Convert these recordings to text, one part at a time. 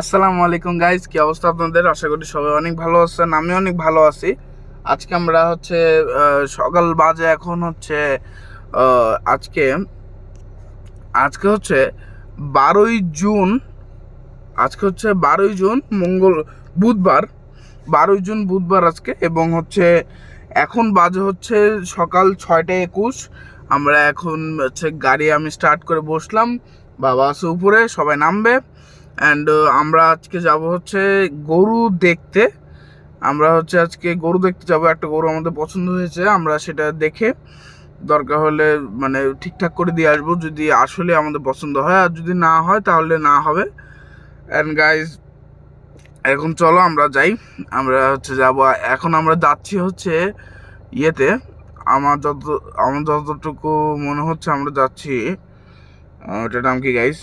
আসসালামু আলাইকুম গাইজ কি অবস্থা আপনাদের? আশা করি সবাই অনেক ভালো আছেন আমি অনেক ভালো আছি। আজকে আমরা হচ্ছে সকাল বাজে এখন হচ্ছে আজকে আজকে হচ্ছে বারোই জুন, আজকে হচ্ছে বারোই জুন, মঙ্গল, বুধবার। বারোই জুন, বুধবার আজকে, এবং হচ্ছে এখন বাজে হচ্ছে সকাল ছয়টা একুশ। আমরা এখন হচ্ছে গাড়ি আমি স্টার্ট করে বসলাম। বাবা আছে উপরে, সবাই নামবে। অ্যান্ড আমরা আজকে যাব হচ্ছে গরু দেখতে। আমরা হচ্ছে আজকে গরু দেখতে যাব। একটা গরু আমাদের পছন্দ হয়েছে, আমরা সেটা দেখে দরকার হলে মানে ঠিকঠাক করে দিয়ে আসব। যদি আসলে আমাদের পছন্দ হয়, আর যদি না হয়, তাহলে না হবে। অ্যান্ড গাইজ এখন চলো, আমরা যাই। আমরা হচ্ছে যাব, এখন আমরা যাচ্ছি হচ্ছে ইয়েতে। আমার যত, আমার যতটুকু মনে হচ্ছে, আমরা যাচ্ছি। ওটার নাম কি গাইজ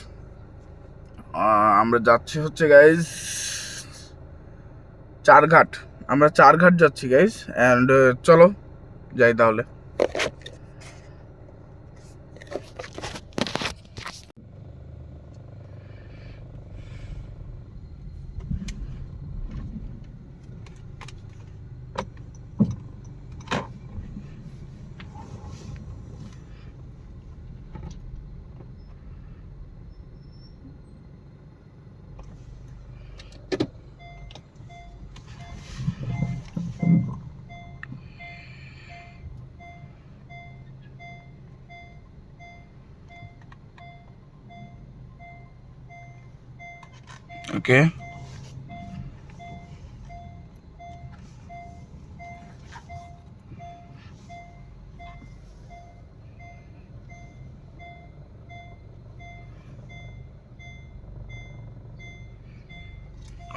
আমরা যাচ্ছি হচ্ছে গাইজ চারঘাট। আমরা চারঘাট যাচ্ছি গাইজ অ্যান্ড চলো যাই তাহলে। ওকে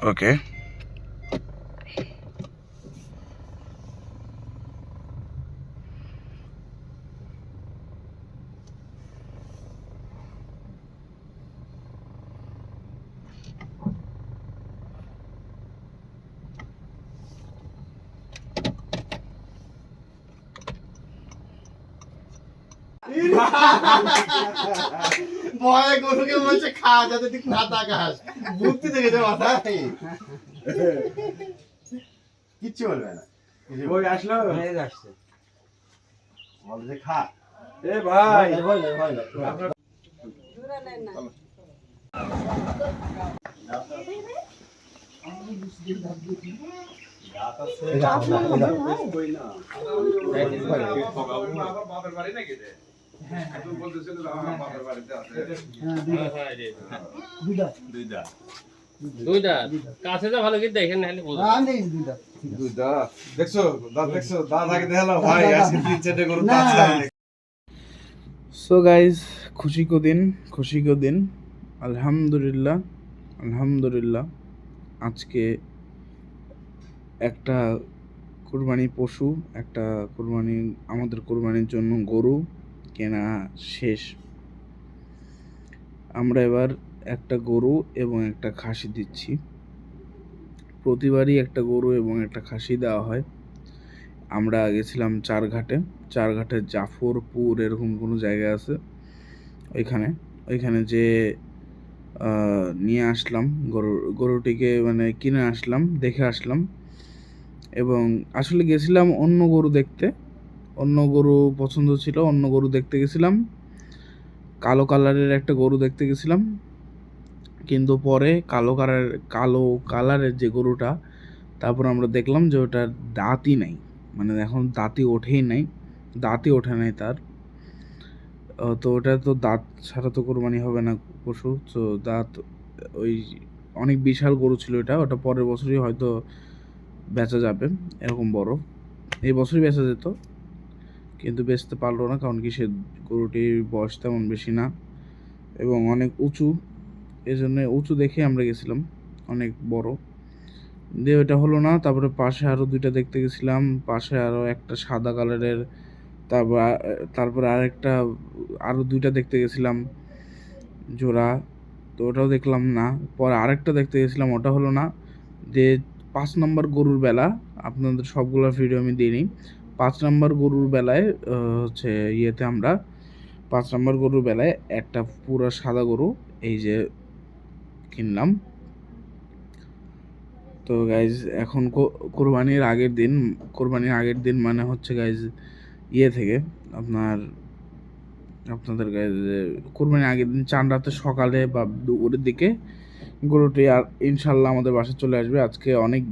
ওকে ভয়ে গরুকে বলছে খা যাতে তুই না তাকাস। বুদ্ধি দেখেছে মাথায়। কিচ্ছু বলবে না। ওই আসলো। বলছে খা। এ ভাই। ভয় নাই, ভয় নাই, ভয় নাই। দুইটা কাছে যা ভালো করে দেখেন নাহলে দুইটা দেখছ? দাঁত দেখছ? দাঁত আগে দেখাল ভাই আজকে তিন চারটে গরু সো গাইজ খুশি কো দিন খুশি কো দিন। আলহামদুলিল্লাহ আলহামদুলিল্লাহ। আজকে একটা কুরবানি পশু একটা কুরবানি আমাদের কুরবানির জন্য গরু। কেনা শেষ। আমরা এবার একটা গরু এবং একটা খাসি দিচ্ছি। প্রতিবারই একটা গরু এবং একটা খাসি দেওয়া হয়। আমরা গেছিলাম চারঘাটে। চারঘাটে জাফরপুর এরকম কোনো জায়গা আছে ওইখানে। ওইখানে যে নিয়ে আসলাম গরু, গরুটিকে মানে কিনে আসলাম, দেখে আসলাম। এবং আসলে গেছিলাম অন্য গরু দেখতে। অন্য গরু পছন্দ ছিল, অন্য গরু দেখতে গেছিলাম। কালো কালারের একটা গরু দেখতে গেছিলাম। কিন্তু পরে কালো কালার, কালো কালারের যে গরুটা, তারপর আমরা দেখলাম যে ওটার দাঁতই নাই। মানে এখন দাঁতই ওঠেই নাই, দাঁতই ওঠে নাই তার। তো ওটা তো দাঁত ছাড়া তো কোরবানি হবে না পশু। তো দাঁত, ওই অনেক বিশাল গরু ছিল এটা, ওটা পরের বছরই হয়তো বেচা যাবে, এরকম বড়। এই বছরই বেচা যেত। কিন্তু বেচতে পারল না, কারণ কি সে গরুটির বয়স তেমন বেশি না এবং অনেক উঁচু। এই জন্য উঁচু দেখে আমরা গেছিলাম, অনেক বড়। দিয়ে ওটা হলো না, তারপরে পাশে আরও দুইটা দেখতে গেছিলাম, পাশে আরও একটা সাদা কালারের, তারপর তারপরে আরেকটা আরও দুইটা দেখতে গেছিলাম জোড়া, তো ওটাও দেখলাম না। পরে আরেকটা দেখতে গেছিলাম, ওটা হলো না, যে পাঁচ নম্বর গরুর বেলা, আপনাদের সবগুলো ভিডিও আমি দিইনি পাঁচ নম্বর গরুর বেলায় হচ্ছে ইয়েতে আমরা পাঁচ নম্বর গরুর বেলায় একটা পুরো সাদা গরু এই যে কিনলাম। তো গাইজ এখন কোরবানির আগের দিন, কোরবানির আগের দিন মানে হচ্ছে গাইজ ইয়ে থেকে আপনার, আপনাদের গাইজ কোরবানির আগের দিন চান রাতে সকালে বা দুপুরের দিকে গরুটি আর ইনশাল্লাহ আমাদের বাসায় চলে আসবে। আজকে অনেক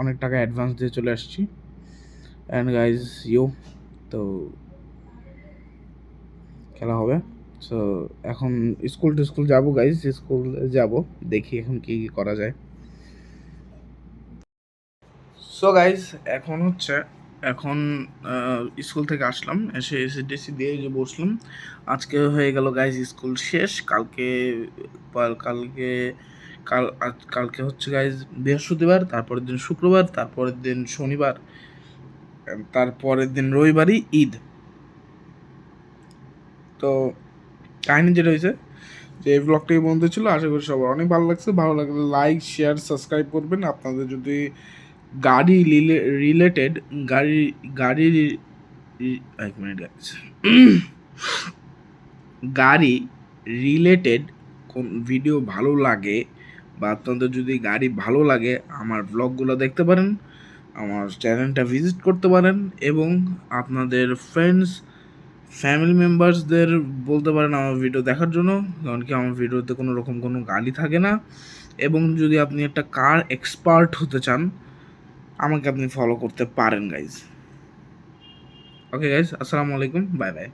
অনেক টাকা অ্যাডভান্স দিয়ে চলে আসছি। অ্যান্ড গাইজ ইউ তো খেলা হবে। সো এখন স্কুল টু স্কুল যাব গাইজ স্কুল যাব, দেখি এখন কি কি করা যায়। সো গাইজ এখন হচ্ছে, এখন স্কুল থেকে আসলাম, এসে এসিডিসি দিয়ে যে বসলাম। আজকে হয়ে গেল গাইজ স্কুল শেষ। কালকে কালকে, কাল কালকে হচ্ছে গাইজ বৃহস্পতিবার, তারপরের দিন শুক্রবার, তারপরের দিন শনিবার। তারপরের দিন রবিবারই ঈদ। তো কাহিনী যেটা হয়েছে যে এই ব্লগটা এই বন্ধু ছিল, আশা করি সবার অনেক ভালো লাগছে। ভালো লাগলে লাইক শেয়ার সাবস্ক্রাইব করবেন। আপনাদের যদি গাড়ি রিলেটেড গাড়ি গাড়ি এক মিনিট গাড়ি রিলেটেড কোন ভিডিও ভালো লাগে বা আপনাদের যদি গাড়ি ভালো লাগে, আমার ব্লগগুলো দেখতে পারেন। আমার চ্যানেলটা ভিজিট করতে পারেন এবং আপনাদের ফ্রেন্ডস ফ্যামিলি মেম্বার্সদের বলতে পারেন আমার ভিডিও দেখার জন্য। কারণ কি আমার ভিডিওতে কোনো রকম কোনো গালি থাকে না। এবং যদি আপনি একটা কার এক্সপার্ট হতে চান, আমাকে আপনি ফলো করতে পারেন গাইজ ওকে গাইজ আসসালামু আলাইকুম বাই বাই